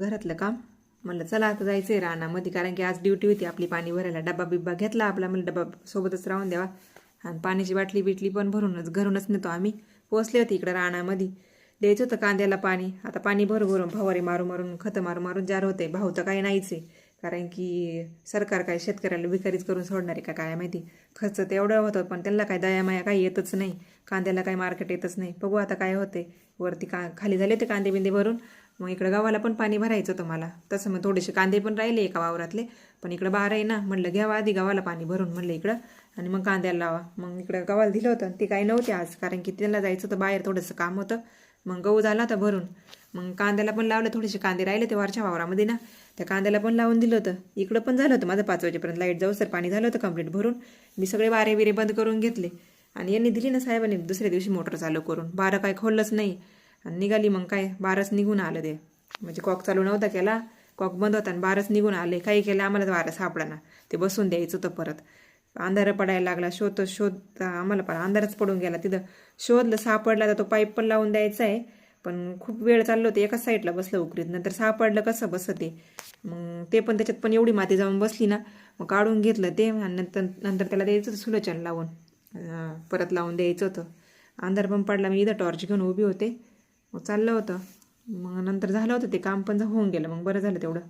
घरातलं काम? म्हणलं चला आता जायचं आहे रानामध्ये कारण की आज ड्युटी होती आपली पाणी भरायला. डबा बिब्बा घेतला आपला म्हणलं डबा सोबतच राहून द्यावा. आणि पाण्याची बाटली बिटली पण भरूनच घरूनच नेतो आम्ही. पोचले होते इकडं रानामध्ये. द्यायचं होतं कांद्याला पाणी. आता पाणी भर भरून फवारे मारून मारून खतं मारून मारून जार होते भाऊ तर काही नाहीच आहे. कारण की सरकार काय शेतकऱ्याला विकारीच करून सोडणार आहे का काय माहिती? खर्च तर एवढं होतं पण त्यांना काय दयामाया काही येतच नाही. कांद्याला काही मार्केट येतच नाही. बघू आता काय होते वरती का खाली झाले होते कांदे बिंदे भरून. मग इकडं गावाला पण पाणी भरायचं होतं मला. तसं मग थोडेसे कांदे पण राहिले एका वावरातले. पण इकडं बाहेर आहे ना म्हटलं घ्यावा आधी गावाला पाणी भरून म्हणलं इकडं. आणि मग कांद्याला लावा. मग इकडं गावाला दिलं होतं ते काही नव्हते आज कारण की त्यांना जायचं होतं बाहेर थोडंसं काम होतं. मग गहू झाला होता भरून. मग कांद्याला पण लावलं थोडेसे कांदे राहिले ते वरच्या वावरामध्ये ना. त्या कांद्याला पण लावून दिलं होतं. इकडं पण झालं होतं माझं पाच वाजेपर्यंत. लाइट जाऊ सर पाणी झालं होतं कंप्लीट भरून. मी सगळे वारे बिरे बंद करून घेतले. आणि यांनी दिली ना साहेबांनी दुसऱ्या दिवशी मोटर चालू करून. बारं काय खोललंच नाही. आणि निघाली मग काय? बारस निघून आलं ते. म्हणजे कॉक चालू नव्हता केला कॉक बंद होता आणि बारस निघून आले. काही केलं आम्हाला वारा सापडा ना ते बसून द्यायचं होतं परत. अंधार पडायला लागला. शोध शोध आम्हाला पण अंधारच पडून गेला तिथं. शोधलं सापडला तर तो पाईप पण लावून द्यायचा आहे. पण खूप वेळ चाललो होते. एकाच साईडला बसलं उकरीत. नंतर सापडलं कसं बसं ते मग ते पण त्याच्यात पण एवढी माती जाऊन बसली ना मग काढून घेतलं ते आणि नंतर नंतर त्याला द्यायचं होतं सुलोचन लावून. परत लावून द्यायचं होतं. अंधार पण पडला. मी इथं टॉर्च घेऊन उभी होते. मग चाललं होतं. मग नंतर झालं होतं ते काम पण होऊन गेलं. मग बरं झालं तेवढं.